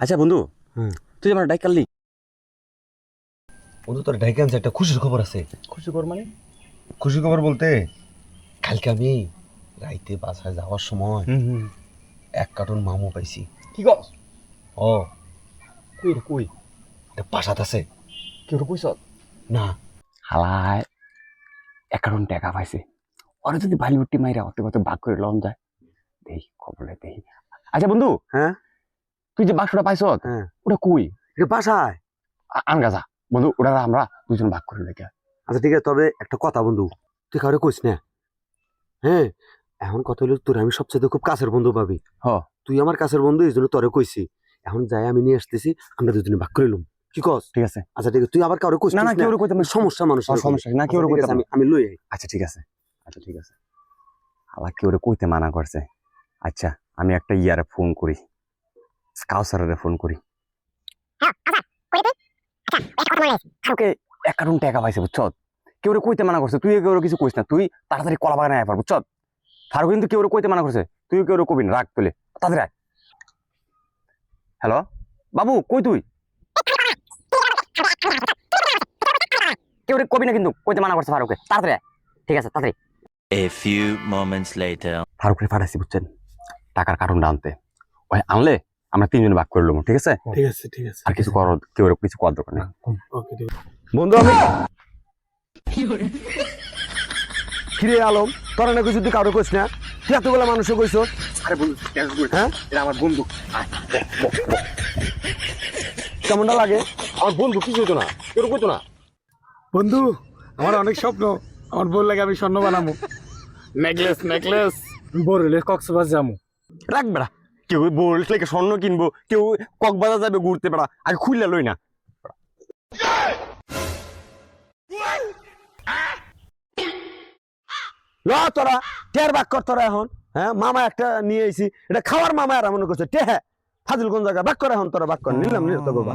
আচ্ছা বন্ধু হুম। তুই আমার ডাইক কাললি বন্ধু তোর ডাইকান্স একটা খুশির খবর আছে। খুশি কর মানে? খুশি খবর বলতে কালকে আমি রাইতে বাসায় যাওয়ার সময় এক কার্টন মামু পাইছি। কি কস? ও। কই রে কই? এটা বাসাত আছে। কেউ কইস? না। হালায় একারণ টাকা পাইছে। ওরা যদি বালিউডটি মাইরা অত কত ভাগ করে লন যায় দেই খবরে দেই। আচ্ছা বন্ধু হ্যাঁ? তুই যে বাক্সটা পাইছ হ্যাঁ। ওটা কই? বাসায়। আনগা যা বন্ধু ওটা আমরা দুজন ভাগ করে লেগে আচ্ছা ঠিক আছে তবে একটা কথা বন্ধু। তুই কাউরে কইস না? হ্যাঁ এখন কথা হলো তোর আমি সবচেয়ে খুব কাছের বন্ধু পাবি। হ। তুই আমার কাছের বন্ধু এই জন্য তোরে কইছি। এখন যাই আমি নিয়ে আসতেছি আমরা দুজনে ভাগ করে লুম। কি কস? ঠিক আছে। আচ্ছা ঠিক আছে তুই আবার কাউরে কইস না না কেউ কইতে না। সমস্যা মানুষ সমস্যা না কেউ কইতে আমি আমি লই আই। আচ্ছা ঠিক আছে। আচ্ছা ঠিক আছে। হালা কেউ কইতে মানা করছে। আচ্ছা আমি একটা ইয়ারে ফোন করি। কাউসারে ফোন করি। কালকে এক টাকা পাইছে বুঝছ? কেউ কইতে মানা করছে তুই কেউ কিছু কইস না তুই তাড়াতাড়ি কলা বাগানে আয় পার বুঝছ? ফারুক কিন্তু কেউ কইতে মানা করছে তুই কেউ কবি রাগ তুলে তাড়াতাড়ি আয়। হ্যালো? বাবু কই তুই? কেউ কবি না কিন্তু কইতে মানা করছে ফারুকে তাড়াতাড়ি আয়। ঠিক আছে তাড়াতাড়ি A few moments later. ফারুকরে পাঠাইছি বুঝছেন? টাকার কারণটা আনতে। ওই আনলে আমরা তিনজন ভাগ করে নেব ঠিক আছে? ঠিক আছে ঠিক আছে। আর কিছু করো কেউ কিছু করার দরকার নেই। ওকে ঠিক আছে। বন্ধু আমি কিরে? আলম তোরা না তুই কাউরে কইস না? তুই এতগুলা মানুষে কইছ আরে বন্ধু হ্যাঁ? এটা আমার বন্ধু। কেমনটা লাগে? আমার বন্ধু কিছু হতো না কেউ কইতো না। বন্ধু আমার অনেক স্বপ্ন। আমার বল লাগে আমি স্বর্ণ বানাবো। নেকলেস নেকলেস বড় হলে কক্সবাজার যাব। রাখ বেড়া। কেউ বলছে কি স্বর্ণ কিনবো, কেউ কক্সবাজার যাবে ঘুরতে পারা আগে খুললে লই না। ল তোরা, টের বাক কর তোরা এখন হ্যাঁ? মামা একটা নিয়ে আইছি, এটা খাওয়ার মামা আর মনে করছে টে হ্যাঁ ফাজিল কোন জায়গা বাক করে এখন তোরা, বাক কর, নিলাম নিলাম তো বাবা